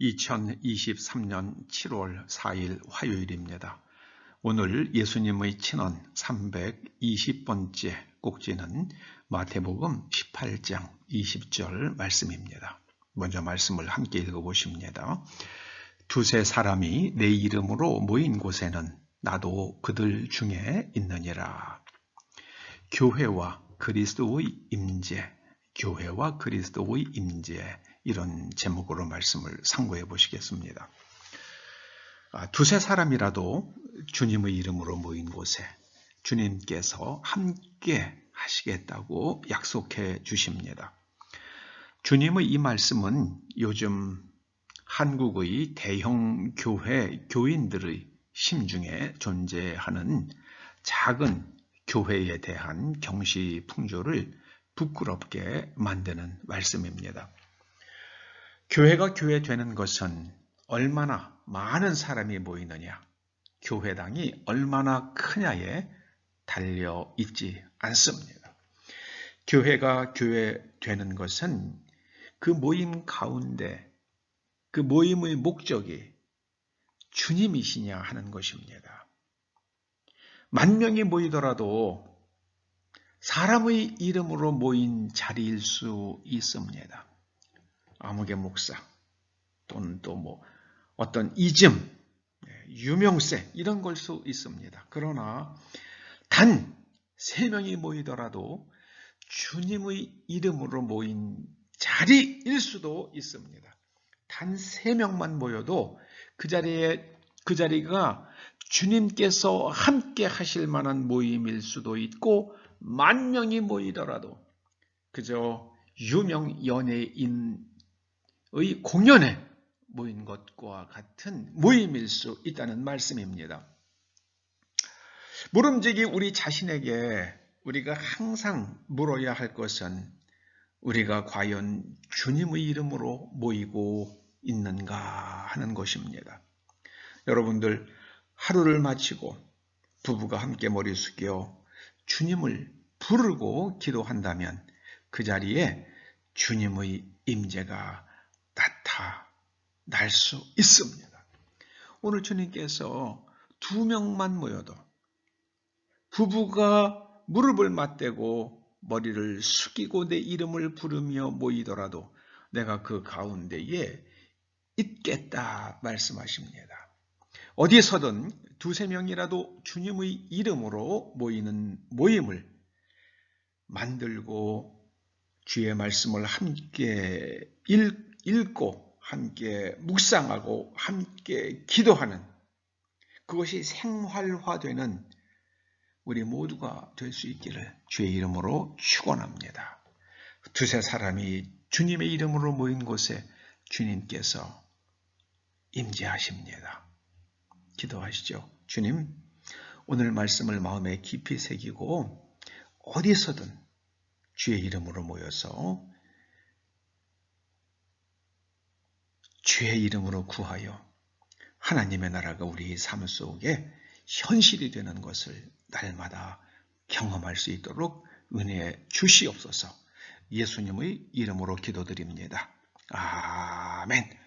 2023년 7월 4일 화요일입니다. 오늘 예수님의 친언 320번째 꼭지는 마태복음 18장 20절 말씀입니다. 먼저 말씀을 함께 읽어보십니다. 두세 사람이 내 이름으로 모인 곳에는 나도 그들 중에 있느니라. 교회와 그리스도의 임재, 교회와 그리스도의 임재 이런 제목으로 말씀을 상고해 보시겠습니다. 아, 두세 사람이라도 주님의 이름으로 모인 곳에 주님께서 함께 하시겠다고 약속해 주십니다. 주님의 이 말씀은 요즘 한국의 대형 교회 교인들의 심중에 존재하는 작은 교회에 대한 경시 풍조를 부끄럽게 만드는 말씀입니다. 교회가 교회 되는 것은 얼마나 많은 사람이 모이느냐, 교회당이 얼마나 크냐에 달려 있지 않습니다. 교회가 교회 되는 것은 그 모임 가운데 그 모임의 목적이 주님이시냐 하는 것입니다. 만 명이 모이더라도 사람의 이름으로 모인 자리일 수 있습니다. 아무개 목사 또는 또 뭐 어떤 이즘, 예, 유명세 이런 걸 수 있습니다. 그러나 단 세 명이 모이더라도 주님의 이름으로 모인 자리일 수도 있습니다. 단 세 명만 모여도 그 자리에 그 자리가 주님께서 함께 하실 만한 모임일 수도 있고 만 명이 모이더라도 그저 유명 연예인의 공연에 모인 것과 같은 모임일 수 있다는 말씀입니다. 물음직이 우리 자신에게 우리가 항상 물어야 할 것은 우리가 과연 주님의 이름으로 모이고 있는가 하는 것입니다. 여러분들 하루를 마치고 부부가 함께 머리 숙여 주님을 부르고 기도한다면 그 자리에 주님의 임재가 나타날 수 있습니다. 오늘 주님께서 두 명만 모여도 부부가 무릎을 맞대고 머리를 숙이고 내 이름을 부르며 모이더라도 내가 그 가운데에 있겠다 말씀하십니다. 어디에서든 두세 명이라도 주님의 이름으로 모이는 모임을 만들고 주의 말씀을 함께 읽 고 함께 묵상하고 함께 기도하는 그것이 생활화되는 우리 모두가 될 수 있기를 주의 이름으로 축원합니다. 두세 사람이 주님의 이름으로 모인 곳에 주님께서 임재하십니다. 기도하시죠. 주님, 오늘 말씀을 마음에 깊이 새기고 어디서든 주의 이름으로 모여서 주의 이름으로 구하여 하나님의 나라가 우리 삶 속에 현실이 되는 것을 날마다 경험할 수 있도록 은혜 주시옵소서 예수님의 이름으로 기도드립니다. 아멘.